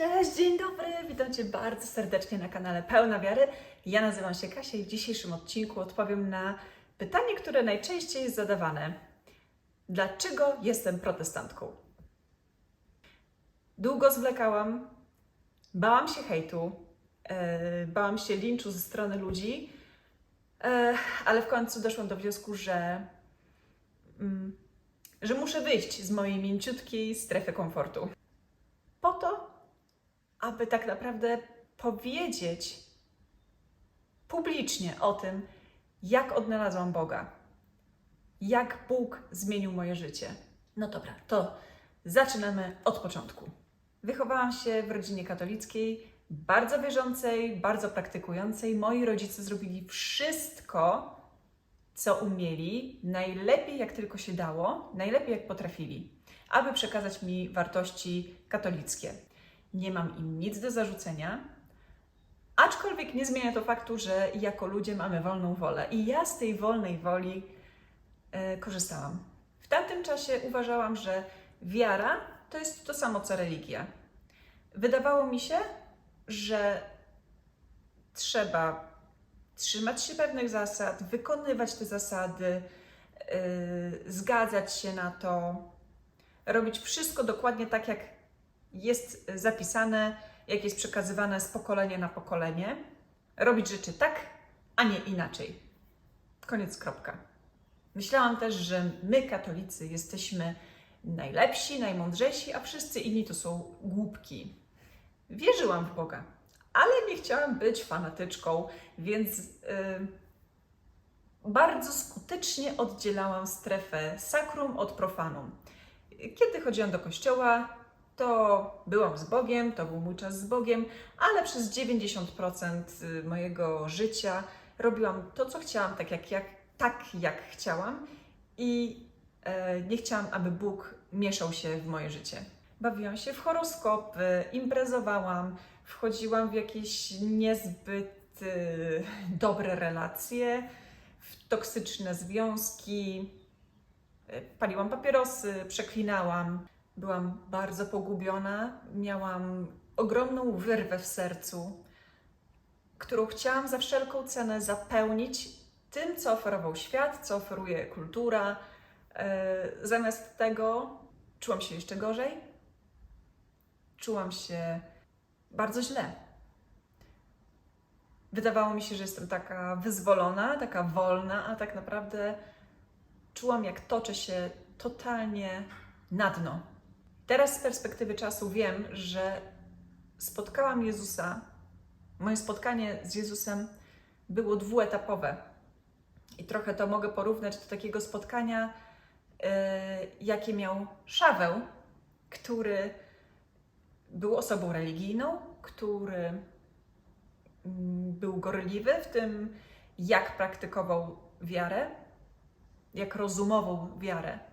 Cześć, dzień dobry, witam Cię bardzo serdecznie na kanale Pełna Wiary. Ja nazywam się Kasia i w dzisiejszym odcinku odpowiem na pytanie, które najczęściej jest zadawane. Dlaczego jestem protestantką? Długo zwlekałam, bałam się hejtu, e, bałam się linczu ze strony ludzi, e, ale w końcu doszłam do wniosku, że, mm, że muszę wyjść z mojej mięciutkiej strefy komfortu. Aby tak naprawdę powiedzieć publicznie o tym, jak odnalazłam Boga, jak Bóg zmienił moje życie. No dobra, to zaczynamy od początku. Wychowałam się w rodzinie katolickiej, bardzo wierzącej, bardzo praktykującej. Moi rodzice zrobili wszystko, co umieli, najlepiej jak tylko się dało, najlepiej jak potrafili, aby przekazać mi wartości katolickie. Nie mam im nic do zarzucenia, aczkolwiek nie zmienia to faktu, że jako ludzie mamy wolną wolę i ja z tej wolnej woli e, korzystałam. W tamtym czasie uważałam, że wiara to jest to samo co religia. Wydawało mi się, że trzeba trzymać się pewnych zasad, wykonywać te zasady, yy, zgadzać się na to, robić wszystko dokładnie tak, jak jest zapisane, jak jest przekazywane z pokolenia na pokolenie, robić rzeczy tak, a nie inaczej. Koniec, kropka. Myślałam też, że my, katolicy, jesteśmy najlepsi, najmądrzejsi, a wszyscy inni to są głupki. Wierzyłam w Boga, ale nie chciałam być fanatyczką, więc yy, bardzo skutecznie oddzielałam strefę sakrum od profanum. Kiedy chodziłam do kościoła, to byłam z Bogiem, to był mój czas z Bogiem, ale przez 90% mojego życia robiłam to, co chciałam, tak jak, jak, tak jak chciałam i e, nie chciałam, aby Bóg mieszał się w moje życie. Bawiłam się w horoskopy, imprezowałam, wchodziłam w jakieś niezbyt e, dobre relacje, w toksyczne związki, e, paliłam papierosy, przeklinałam. Byłam bardzo pogubiona, miałam ogromną wyrwę w sercu, którą chciałam za wszelką cenę zapełnić tym, co oferował świat, co oferuje kultura. E, Zamiast tego czułam się jeszcze gorzej, czułam się bardzo źle. Wydawało mi się, że jestem taka wyzwolona, taka wolna, a tak naprawdę czułam, jak toczę się totalnie na dno. Teraz z perspektywy czasu wiem, że spotkałam Jezusa. Moje spotkanie z Jezusem było dwuetapowe. I trochę to mogę porównać do takiego spotkania, yy, jakie miał Szaweł, który był osobą religijną, który mm, był gorliwy w tym, jak praktykował wiarę, jak rozumował wiarę.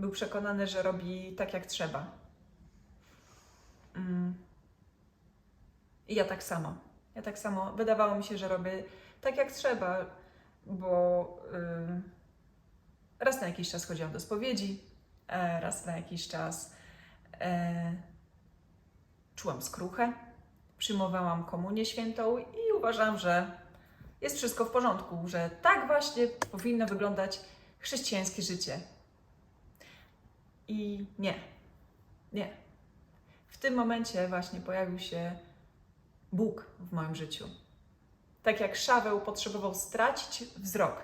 Był przekonany, że robi tak, jak trzeba. Mm. I ja tak samo. Ja tak samo. Wydawało mi się, że robię tak, jak trzeba, bo yy, raz na jakiś czas chodziłam do spowiedzi, e, raz na jakiś czas e, czułam skruchę, przyjmowałam komunię świętą i uważam, że jest wszystko w porządku, że tak właśnie powinno wyglądać chrześcijańskie życie. I nie, nie. W tym momencie właśnie pojawił się Bóg w moim życiu. Tak jak Szaweł potrzebował stracić wzrok,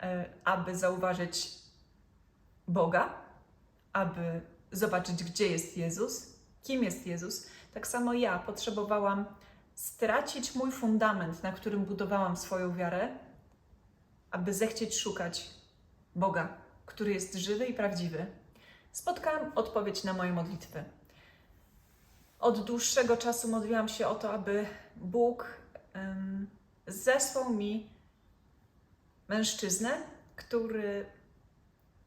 e, aby zauważyć Boga, aby zobaczyć, gdzie jest Jezus, kim jest Jezus, tak samo ja potrzebowałam stracić mój fundament, na którym budowałam swoją wiarę, aby zechcieć szukać Boga, który jest żywy i prawdziwy. Spotkałam odpowiedź na moje modlitwy. Od dłuższego czasu modliłam się o to, aby Bóg um, zesłał mi mężczyznę, który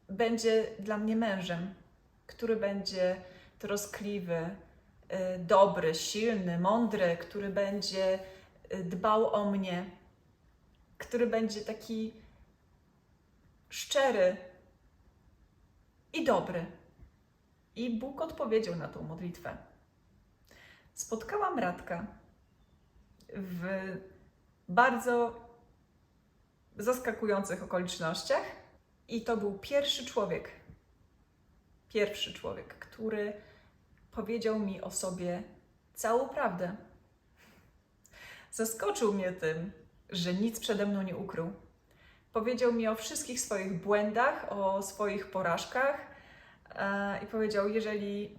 będzie dla mnie mężem, który będzie troskliwy, y, dobry, silny, mądry, który będzie y, dbał o mnie, który będzie taki szczery i dobry. I Bóg odpowiedział na tą modlitwę. spotkałam Radka w bardzo zaskakujących okolicznościach i to był pierwszy człowiek, pierwszy człowiek, który powiedział mi o sobie całą prawdę. Zaskoczył mnie tym, że nic przede mną nie ukrył. Powiedział mi o wszystkich swoich błędach, o swoich porażkach e, i powiedział: Jeżeli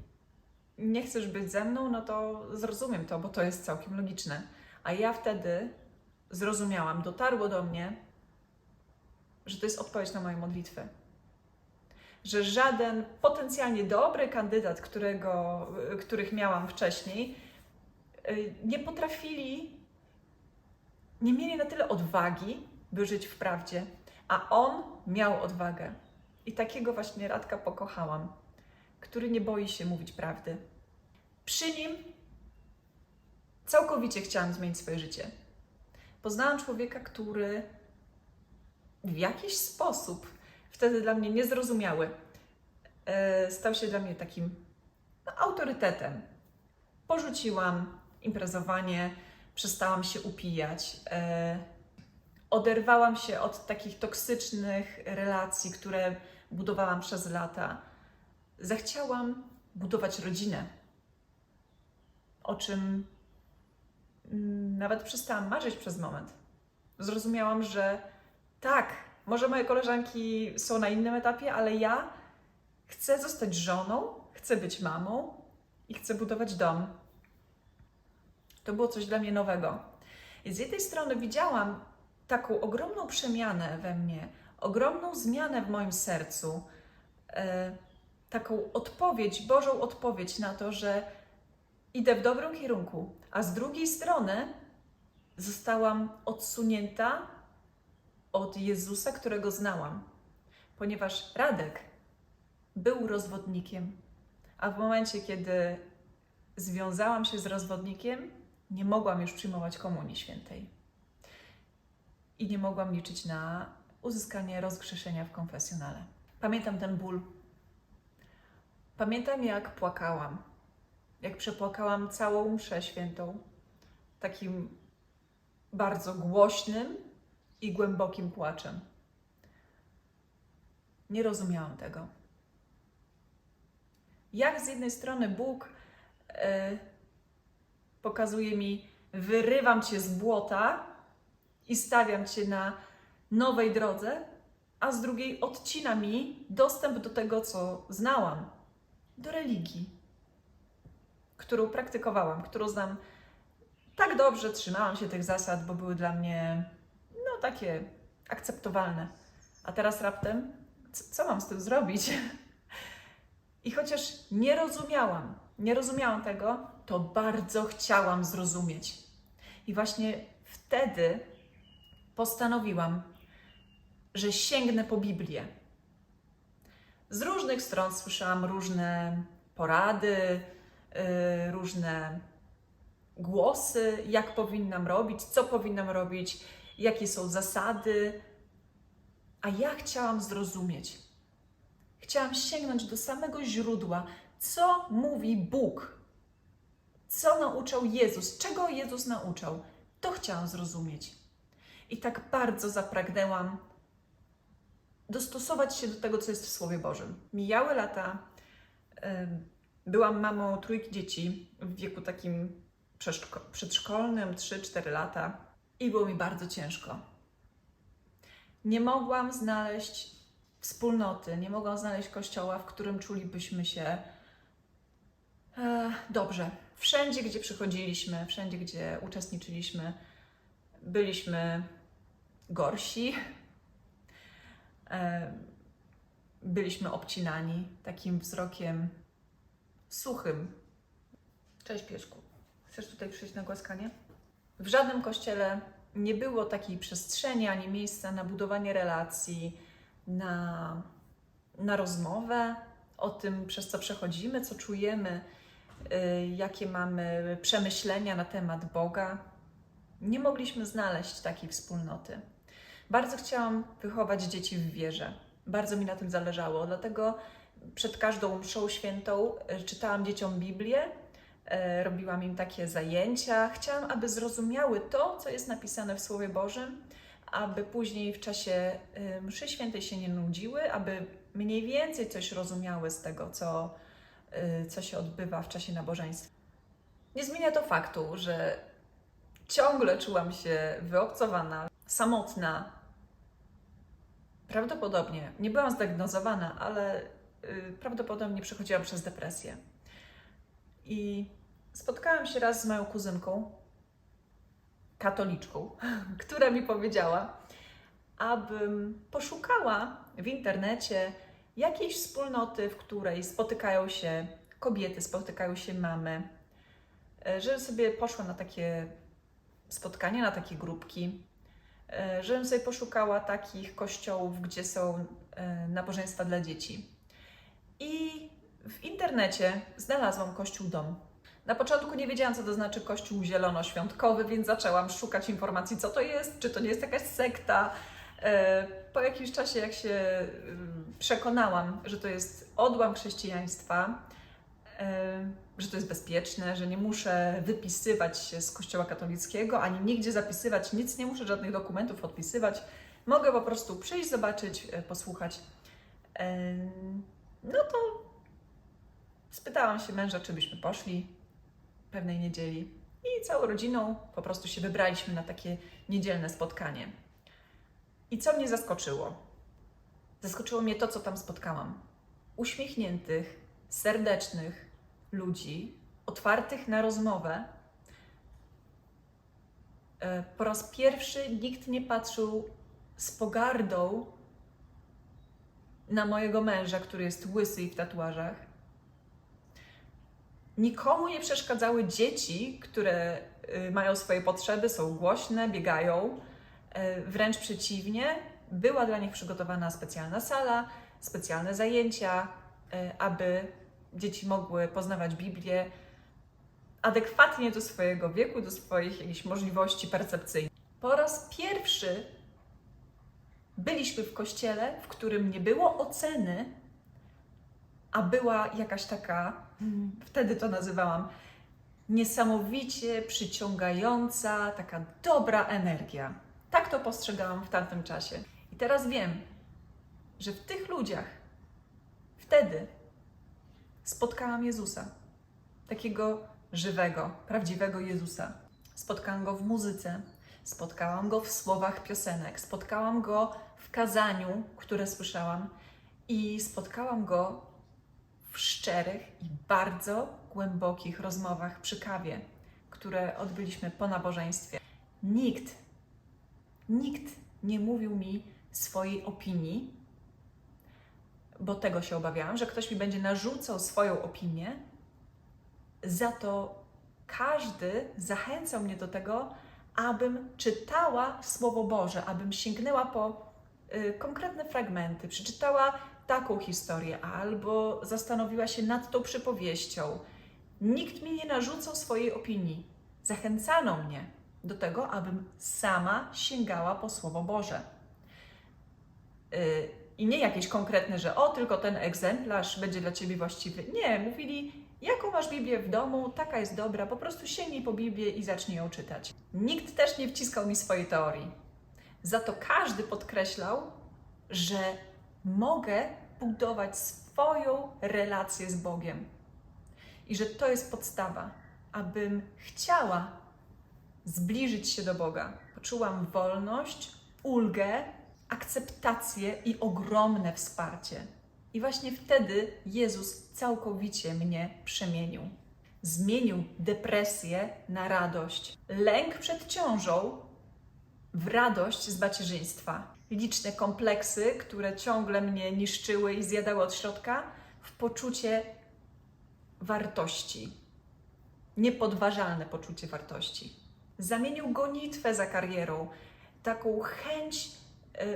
nie chcesz być ze mną, no to zrozumiem to, bo to jest całkiem logiczne. A ja wtedy zrozumiałam, dotarło do mnie, że to jest odpowiedź na moją modlitwę. Że żaden potencjalnie dobry kandydat, którego, których miałam wcześniej, y, nie potrafili, nie mieli na tyle odwagi, by żyć w prawdzie, a on miał odwagę. I takiego właśnie Radka pokochałam, który nie boi się mówić prawdy. Przy nim całkowicie chciałam zmienić swoje życie. Poznałam człowieka, który w jakiś sposób, wtedy dla mnie niezrozumiały, e, stał się dla mnie takim no, autorytetem. Porzuciłam imprezowanie, przestałam się upijać. Oderwałam się od takich toksycznych relacji, które budowałam przez lata. Zachciałam budować rodzinę, o czym mm, nawet przestałam marzyć przez moment. Zrozumiałam, że tak, może moje koleżanki są na innym etapie, ale ja chcę zostać żoną, chcę być mamą i chcę budować dom. To było coś dla mnie nowego. I z jednej strony widziałam taką ogromną przemianę we mnie, ogromną zmianę w moim sercu, e, taką odpowiedź, Bożą odpowiedź na to, że idę w dobrym kierunku, a z drugiej strony zostałam odsunięta od Jezusa, którego znałam, ponieważ Radek był rozwodnikiem, a w momencie, kiedy związałam się z rozwodnikiem, nie mogłam już przyjmować Komunii Świętej i nie mogłam liczyć na uzyskanie rozgrzeszenia w konfesjonale. Pamiętam ten ból. Pamiętam, jak płakałam, jak przepłakałam całą mszę świętą, takim bardzo głośnym i głębokim płaczem. Nie rozumiałam tego. Jak z jednej strony Bóg e, pokazuje mi, wyrywam cię z błota i stawiam cię na nowej drodze, a z drugiej odcina mi dostęp do tego, co znałam, do religii, którą praktykowałam, którą znam tak dobrze, trzymałam się tych zasad, bo były dla mnie no takie akceptowalne. A teraz raptem, co mam z tym zrobić? I chociaż nie rozumiałam, nie rozumiałam tego, to bardzo chciałam zrozumieć. I właśnie wtedy postanowiłam, że sięgnę po Biblię. Z różnych stron słyszałam różne porady, yy, różne głosy, jak powinnam robić, co powinnam robić, jakie są zasady. A ja chciałam zrozumieć. Chciałam sięgnąć do samego źródła, co mówi Bóg, co nauczał Jezus, czego Jezus nauczał. To chciałam zrozumieć. I tak bardzo zapragnęłam dostosować się do tego, co jest w Słowie Bożym. Mijały lata, byłam mamą trójki dzieci w wieku takim przedszko- przedszkolnym, 3-4 lata i było mi bardzo ciężko. Nie mogłam znaleźć wspólnoty, nie mogłam znaleźć kościoła, w którym czulibyśmy się e, dobrze. Wszędzie, gdzie przychodziliśmy, wszędzie, gdzie uczestniczyliśmy, byliśmy gorsi, e, byliśmy obcinani takim wzrokiem suchym. Cześć pieszku. Chcesz tutaj przyjść na głaskanie? W żadnym kościele nie było takiej przestrzeni ani miejsca na budowanie relacji, na, na rozmowę o tym, przez co przechodzimy, co czujemy, y, jakie mamy przemyślenia na temat Boga. Nie mogliśmy znaleźć takiej wspólnoty. Bardzo chciałam wychować dzieci w wierze. Bardzo mi na tym zależało, dlatego przed każdą mszą świętą y, czytałam dzieciom Biblię e, robiłam im takie zajęcia. Chciałam, aby zrozumiały to, co jest napisane w Słowie Bożym, aby później w czasie e, mszy świętej się nie nudziły, aby mniej więcej coś rozumiały z tego, co, e, co się odbywa w czasie nabożeństwa. Nie zmienia to faktu, że ciągle czułam się wyobcowana, samotna. Prawdopodobnie, nie byłam zdiagnozowana, ale y, prawdopodobnie przechodziłam przez depresję. I spotkałam się raz z moją kuzynką, katoliczką, która mi powiedziała, abym poszukała w internecie jakiejś wspólnoty, w której spotykają się kobiety, spotykają się mamy, e, że sobie poszła na takie spotkania, na takie grupki, żebym sobie poszukała takich kościołów, gdzie są e, nabożeństwa dla dzieci. I w internecie znalazłam kościół dom. Na początku nie wiedziałam, co to znaczy kościół zielonoświątkowy, więc zaczęłam szukać informacji, co to jest, czy to nie jest jakaś sekta. E, Po jakimś czasie, jak się przekonałam, że to jest odłam chrześcijaństwa, e, że to jest bezpieczne, że nie muszę wypisywać się z Kościoła katolickiego, ani nigdzie zapisywać nic, nie muszę żadnych dokumentów odpisywać. Mogę po prostu przyjść, zobaczyć, e, posłuchać. Em, No to spytałam się męża, czy byśmy poszli pewnej niedzieli. I całą rodziną po prostu się wybraliśmy na takie niedzielne spotkanie. I co mnie zaskoczyło? Zaskoczyło mnie to, co tam spotkałam. Uśmiechniętych, serdecznych ludzi, otwartych na rozmowę. E, Po raz pierwszy nikt nie patrzył z pogardą na mojego męża, który jest łysy i w tatuażach. Nikomu nie przeszkadzały dzieci, które y, mają swoje potrzeby, są głośne, biegają. E, Wręcz przeciwnie, była dla nich przygotowana specjalna sala, specjalne zajęcia, e, aby dzieci mogły poznawać Biblię adekwatnie do swojego wieku, do swoich jakichś możliwości percepcyjnych. Po raz pierwszy byliśmy w kościele, w którym nie było oceny, a była jakaś taka, wtedy to nazywałam, niesamowicie przyciągająca, taka dobra energia. Tak to postrzegałam w tamtym czasie. I teraz wiem, że w tych ludziach wtedy spotkałam Jezusa. Takiego żywego, prawdziwego Jezusa. Spotkałam go w muzyce, spotkałam go w słowach piosenek, spotkałam go w kazaniu, które słyszałam i spotkałam go w szczerych i bardzo głębokich rozmowach przy kawie, które odbyliśmy po nabożeństwie. Nikt, nikt nie mówił mi swojej opinii, bo tego się obawiałam, że ktoś mi będzie narzucał swoją opinię. Za to każdy zachęcał mnie do tego, abym czytała Słowo Boże, abym sięgnęła po y, konkretne fragmenty, przeczytała taką historię, albo zastanowiła się nad tą przypowieścią. Nikt mi nie narzucał swojej opinii. Zachęcano mnie do tego, abym sama sięgała po Słowo Boże. Y, I nie jakieś konkretne, że o, tylko ten egzemplarz będzie dla ciebie właściwy. Nie, mówili, jaką masz Biblię w domu, taka jest dobra, po prostu sięgnij po Biblię i zacznij ją czytać. Nikt też nie wciskał mi swojej teorii. Za to każdy podkreślał, że mogę budować swoją relację z Bogiem. I że to jest podstawa, abym chciała zbliżyć się do Boga. Poczułam wolność, ulgę, akceptację i ogromne wsparcie. I właśnie wtedy Jezus całkowicie mnie przemienił. Zmienił depresję na radość, lęk przed ciążą w radość z macierzyństwa. Liczne kompleksy, które ciągle mnie niszczyły i zjadały od środka, w poczucie wartości. Niepodważalne poczucie wartości. Zamienił gonitwę za karierą, taką chęć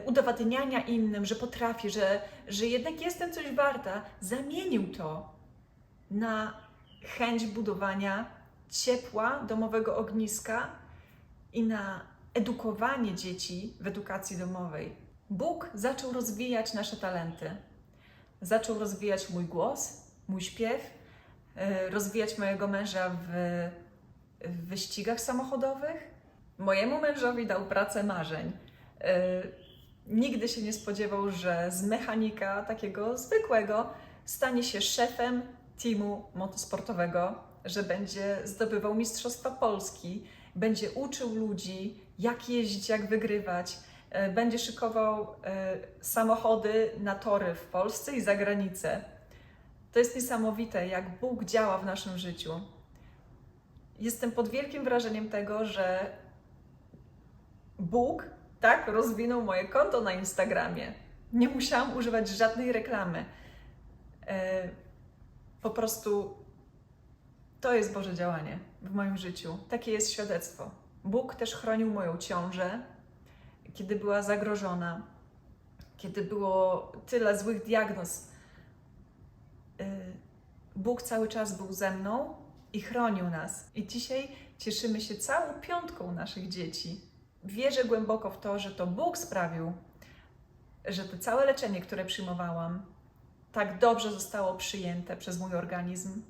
udowadniania innym, że potrafię, że, że jednak jestem coś warta. Zamienił to na chęć budowania ciepła, domowego ogniska i na edukowanie dzieci w edukacji domowej. Bóg zaczął rozwijać nasze talenty. Zaczął rozwijać mój głos, mój śpiew, e, rozwijać mojego męża w, w wyścigach samochodowych. Mojemu mężowi dał pracę marzeń. Nigdy się nie spodziewał, że z mechanika takiego zwykłego stanie się szefem teamu motosportowego, że będzie zdobywał Mistrzostwa Polski, będzie uczył ludzi, jak jeździć, jak wygrywać, e, będzie szykował e, samochody na tory w Polsce i za granicę. To jest niesamowite, jak Bóg działa w naszym życiu. Jestem pod wielkim wrażeniem tego, że Bóg tak rozwinął moje konto na Instagramie. Nie musiałam używać żadnej reklamy. E, Po prostu to jest Boże działanie w moim życiu. Takie jest świadectwo. Bóg też chronił moją ciążę, kiedy była zagrożona, kiedy było tyle złych diagnoz. E, Bóg cały czas był ze mną i chronił nas. I dzisiaj cieszymy się całą piątką naszych dzieci. Wierzę głęboko w to, że to Bóg sprawił, że to całe leczenie, które przyjmowałam, tak dobrze zostało przyjęte przez mój organizm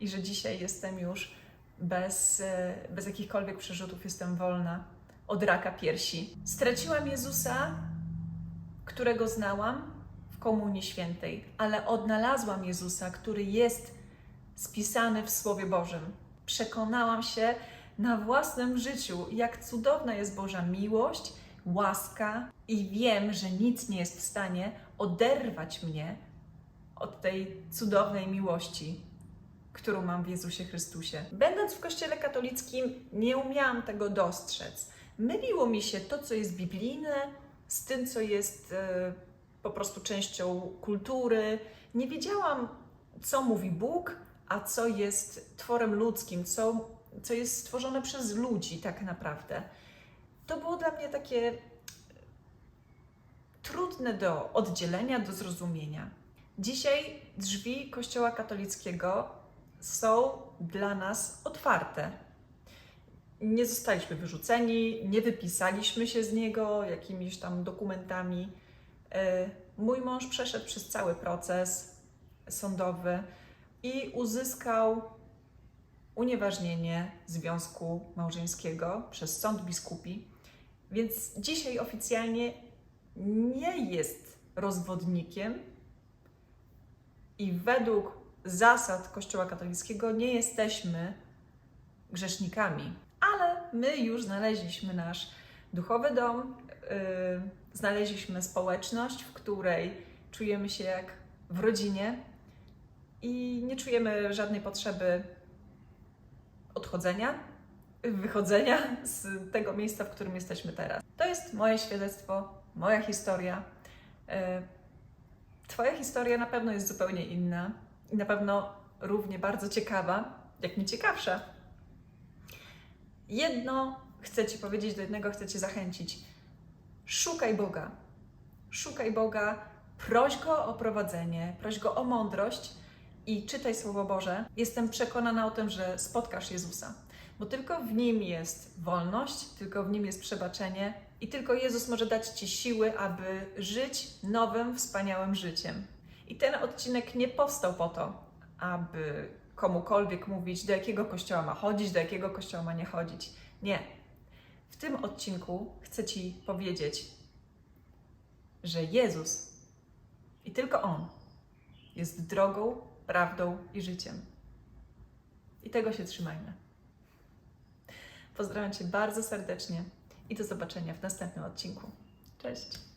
i że dzisiaj jestem już bez, e, bez jakichkolwiek przerzutów, jestem wolna od raka piersi. Straciłam Jezusa, którego znałam w Komunii Świętej, ale odnalazłam Jezusa, który jest spisany w Słowie Bożym. Przekonałam się na własnym życiu, jak cudowna jest Boża miłość, łaska i wiem, że nic nie jest w stanie oderwać mnie od tej cudownej miłości, którą mam w Jezusie Chrystusie. Będąc w Kościele katolickim, nie umiałam tego dostrzec. Myliło mi się to, co jest biblijne, z tym, co jest e, po prostu częścią kultury. Nie wiedziałam, co mówi Bóg, a co jest tworem ludzkim, co, co jest stworzone przez ludzi, tak naprawdę. To było dla mnie takie trudne do oddzielenia, do zrozumienia. Dzisiaj drzwi Kościoła katolickiego są dla nas otwarte. Nie zostaliśmy wyrzuceni, nie wypisaliśmy się z niego jakimiś tam dokumentami. E, Mój mąż przeszedł przez cały proces sądowy i uzyskał unieważnienie związku małżeńskiego przez sąd biskupi. Więc dzisiaj oficjalnie nie jest rozwodnikiem i według zasad Kościoła katolickiego nie jesteśmy grzesznikami, ale my już znaleźliśmy nasz duchowy dom, yy, znaleźliśmy społeczność, w której czujemy się jak w rodzinie i nie czujemy żadnej potrzeby odchodzenia, wychodzenia z tego miejsca, w którym jesteśmy teraz. To jest moje świadectwo, moja historia. E, Twoja historia na pewno jest zupełnie inna i na pewno równie bardzo ciekawa, jak mi ciekawsza. Jedno chcę Ci powiedzieć, do jednego chcę Cię zachęcić. Szukaj Boga. Szukaj Boga, proś Go o prowadzenie, proś Go o mądrość i czytaj Słowo Boże. Jestem przekonana o tym, że spotkasz Jezusa, bo tylko w Nim jest wolność, tylko w Nim jest przebaczenie i tylko Jezus może dać Ci siły, aby żyć nowym, wspaniałym życiem. I ten odcinek nie powstał po to, aby komukolwiek mówić, do jakiego kościoła ma chodzić, do jakiego kościoła ma nie chodzić. Nie. W tym odcinku chcę Ci powiedzieć, że Jezus i tylko On jest drogą, prawdą i życiem. I tego się trzymajmy. Pozdrawiam Cię bardzo serdecznie i do zobaczenia w następnym odcinku. Cześć!